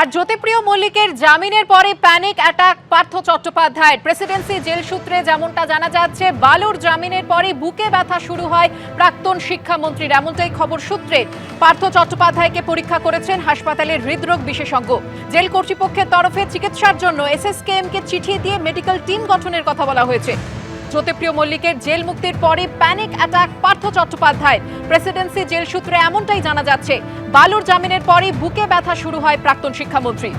আর জ্যোতিপ্রিয় মল্লিকের জামিনের পরে প্যানিক অ্যাটাক পার্থ চট্টোপাধ্যায়ের প্রেসিডেন্সি জেল সূত্রে যেমনটা জানা যাচ্ছে, বালুর জামিনের পরে বুকে ব্যথা শুরু হয় প্রাক্তন শিক্ষামন্ত্রীর। এমনটাই খবর সূত্রে পার্থ চট্টোপাধ্যায়কে পরীক্ষা করেছেন হাসপাতালের হৃদরোগ বিশেষজ্ঞ। জেল কর্তৃপক্ষের তরফে চিকিৎসার জন্য এসএসকেএমকে চিঠি দিয়ে মেডিকেল টিম গঠনের কথা বলা হয়েছে। জ্যোতিপ্রিয় মল্লিকের জেল মুক্তির পরে panic attack, Partha Chattopadhyay. Presidency jail সূত্রে এমনটাই জানা যাচ্ছে। বালুর জামিনের পরই বুকে ব্যথা শুরু হয় প্রাক্তন শিক্ষামন্ত্রী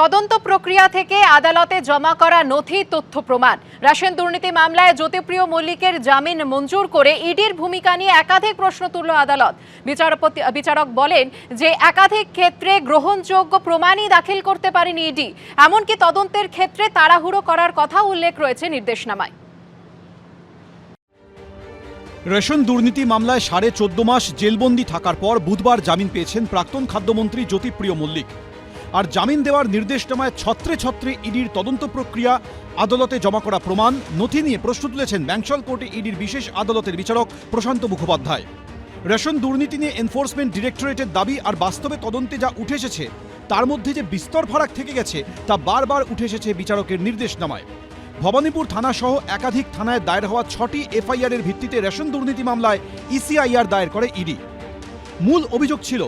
তদন্ত প্রক্রিয়া থেকে আদালতে জমা করা নথি তথ্য প্রমাণ। রাশিয়ান দুর্নীতি মামলায় জ্যোতিপ্রিয় মল্লিকের জামিন মঞ্জুর করে ইডির ভূমিকা নিয়ে একাধিক প্রশ্ন তুলল আদালত। বিচারপতি বিচারক বলেন যে একাধিক ক্ষেত্রে গ্রহণযোগ্য প্রমাণই দাখিল করতে পারেনি ইডি। এমনকি তদন্তের ক্ষেত্রে তাড়াহুড়ো করার কথা উল্লেখ রয়েছে নির্দেশনামায়। রেশন দুর্নীতি মামলায় সাড়ে চোদ্দ মাস জেলবন্দি থাকার পর বুধবার জামিন পেয়েছেন প্রাক্তন খাদ্যমন্ত্রী জ্যোতিপ্রিয় মল্লিক। আর জামিন দেওয়ার নির্দেশনামায় ছত্রে ছত্রে ইডির তদন্ত প্রক্রিয়া, আদালতে জমা করা প্রমাণ, নথি নিয়ে প্রশ্ন তুলেছেন ব্যাংশাল কোর্টে ইডির বিশেষ আদালতের বিচারক প্রশান্ত মুখোপাধ্যায়। রেশন দুর্নীতি নিয়ে এনফোর্সমেন্ট ডিরেক্টরেটের দাবি আর বাস্তবে তদন্তে যা উঠে এসেছে, তার মধ্যে যে বিস্তর ফারাক থেকে গেছে, তা বারবার উঠে এসেছে বিচারকের নির্দেশনামায় ভবানীপুর থানা সহ একাধিক থানায় দায়ের হওয়া ছটি এফআইআর এর ভিত্তিতে রেশন দুর্নীতি মামলায় ইসিআইআর দায়ের করে ইডি। মূল অভিযোগ ছিল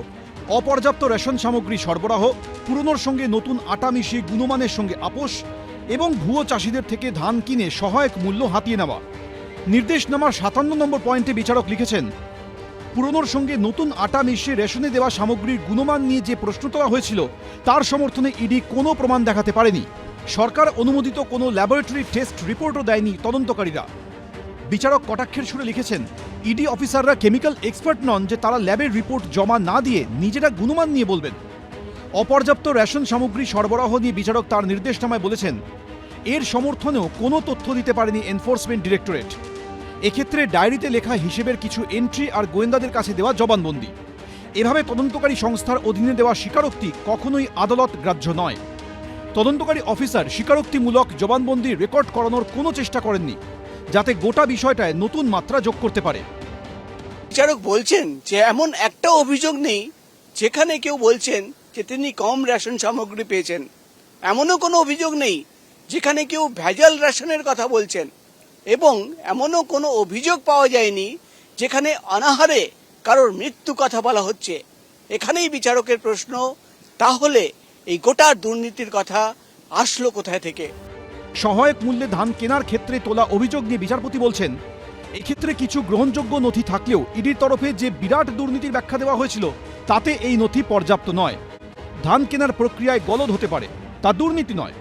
অপর্যাপ্ত রেশন সামগ্রী সরবরাহ, পুরনোর সঙ্গে নতুন আটা মিশিয়ে গুণমানের সঙ্গে আপোষ এবং ভুয়ো চাষিদের থেকে ধান কিনে সহায়ক মূল্য হাতিয়ে নেওয়া। নির্দেশ নির্দেশনামার সাতান্ন নম্বর পয়েন্টে বিচারক লিখেছেন, পুরনোর সঙ্গে নতুন আটা মিশিয়ে রেশনে দেওয়া সামগ্রীর গুণমান নিয়ে যে প্রশ্ন তোলা হয়েছিল, তার সমর্থনে ইডি কোনো প্রমাণ দেখাতে পারেনি। সরকার অনুমোদিত কোনো ল্যাবরেটরি টেস্ট রিপোর্টও দেয়নি তদন্তকারীরা। বিচারক কটাক্ষের সুরে লিখেছেন, ইডি অফিসাররা কেমিক্যাল এক্সপার্ট নন যে তারা ল্যাবের রিপোর্ট জমা না দিয়ে নিজেরা গুণমান নিয়ে বলবেন। অপর্যাপ্ত রেশন সামগ্রী সরবরাহ নিয়ে বিচারক তার নির্দেশনামায় বলেছেন, এর সমর্থনেও কোনো তথ্য দিতে পারেনি এনফোর্সমেন্ট ডিরেক্টরেট। এক্ষেত্রে ডায়েরিতে লেখা হিসেবের কিছু এন্ট্রি আর গোয়েন্দাদের কাছে দেওয়া জবানবন্দি। এভাবে তদন্তকারী সংস্থার অধীনে দেওয়া স্বীকারোক্তি কখনোই আদালত গ্রাহ্য নয়। তদন্তকারী অফিসার স্বীকারোক্তিমূলক জবানবন্দি রেকর্ড করানোর কোনো চেষ্টা করেননি। যাতে গোটা বিষয়টায় নতুন মাত্রা যোগ করতে পারে। বিচারক বলছেন যে এমন একটা অভিযোগ নেই যেখানে কেউ বলছেন যে তিনি কম রেশন সামগ্রী পেয়েছেন। এমনও কোনো অভিযোগ নেই যেখানে কেউ ভেজাল রেশনের কথা বলছেন এবং এমনও কোনো অভিযোগ পাওয়া যায়নি যেখানে অনাহারে কারোর মৃত্যু কথা বলা হচ্ছে। এখানেই বিচারকের প্রশ্ন, তাহলে এই গোটা দুর্নীতির কথা আসলো কোথায় থেকে? সহায়ক মূল্যে ধান কেনার ক্ষেত্রে তোলা অভিযোগ নিয়ে বিচারপতি বলছেন, এক্ষেত্রে কিছু গ্রহণযোগ্য নথি থাকলেও ইডির তরফে যে বিরাট দুর্নীতির ব্যাখ্যা দেওয়া হয়েছিল, তাতে এই নথি পর্যাপ্ত নয়। ধান কেনার প্রক্রিয়ায় গলদ হতে পারে, তা দুর্নীতি নয়।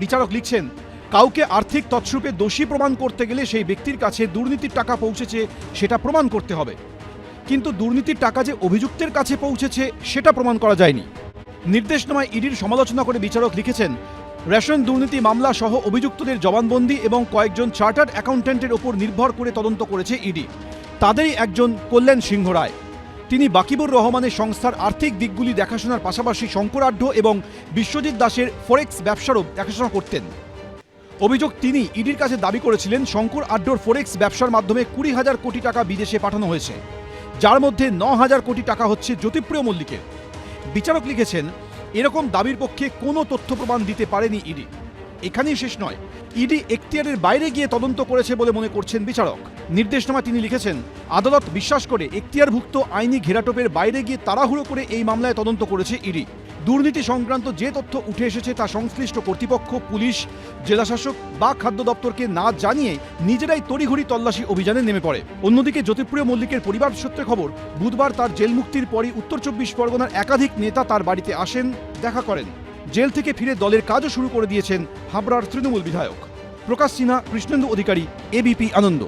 বিচারক লিখছেন, কাউকে আর্থিক তৎসরূপে দোষী প্রমাণ করতে গেলে সেই ব্যক্তির কাছে দুর্নীতির টাকা পৌঁছেছে সেটা প্রমাণ করতে হবে। কিন্তু দুর্নীতির টাকা যে অভিযুক্তের কাছে পৌঁছেছে সেটা প্রমাণ করা যায়নি। নির্দেশনামায় ইডির সমালোচনা করে বিচারক লিখেছেন রেশন দুর্নীতি মামলা সহ অভিযুক্তদের জবানবন্দি এবং কয়েকজন চার্টার্ড অ্যাকাউন্ট্যান্টের ওপর নির্ভর করে তদন্ত করেছে ইডি। তাদেরই একজন কল্যাণ সিংহ রায়। তিনি বাকিবুর রহমানের সংস্থার আর্থিক দিকগুলি দেখাশোনার পাশাপাশি শঙ্করাঢ্য এবং বিশ্বজিৎ দাসের ফরেক্স ব্যবসারও দেখাশোনা করতেন। অভিযোগ তিনি ইডির কাছে দাবি করেছিলেন শঙ্কর আড্ডোর ফরেক্স ব্যবসার মাধ্যমে কুড়ি হাজার কোটি টাকা বিদেশে পাঠানো হয়েছে। যার মধ্যে ন হাজার কোটি টাকা হচ্ছে জ্যোতিপ্রিয় মল্লিকের। বিচারক লিখেছেন এরকম দাবির পক্ষে কোনো তথ্য প্রমাণ দিতে পারেনি ইডি। এখানেই শেষ নয়। ইডি এখতিয়ারের বাইরে গিয়ে তদন্ত করেছে বলে মনে করছেন বিচারক। নির্দেশনামা তিনি লিখেছেন, আদালত বিশ্বাস করে এখতিয়ারভুক্ত আইনি ঘেরাটোপের বাইরে গিয়ে তাড়াহুড়ো করে এই মামলায় তদন্ত করেছে ইডি। দুর্নীতি সংক্রান্ত যে তথ্য উঠে এসেছে তা সংশ্লিষ্ট কর্তৃপক্ষ, পুলিশ, জেলাশাসক বা খাদ্য দপ্তরকে না জানিয়ে নিজেরাই তড়িঘড়ি তল্লাশি অভিযানে নেমে পড়ে। অন্যদিকে জ্যোতিপ্রিয় মল্লিকের পরিবার সূত্রে খবর, বুধবার তার জেল মুক্তির পরই উত্তর চব্বিশ পরগনার একাধিক নেতা তার বাড়িতে আসেন, দেখা করেন। জেল থেকে ফিরে দলের কাজও শুরু করে দিয়েছেন হাবড়ার তৃণমূল বিধায়ক। প্রকাশ সিনহা, কৃষ্ণেন্দু অধিকারী, এবিপি আনন্দ।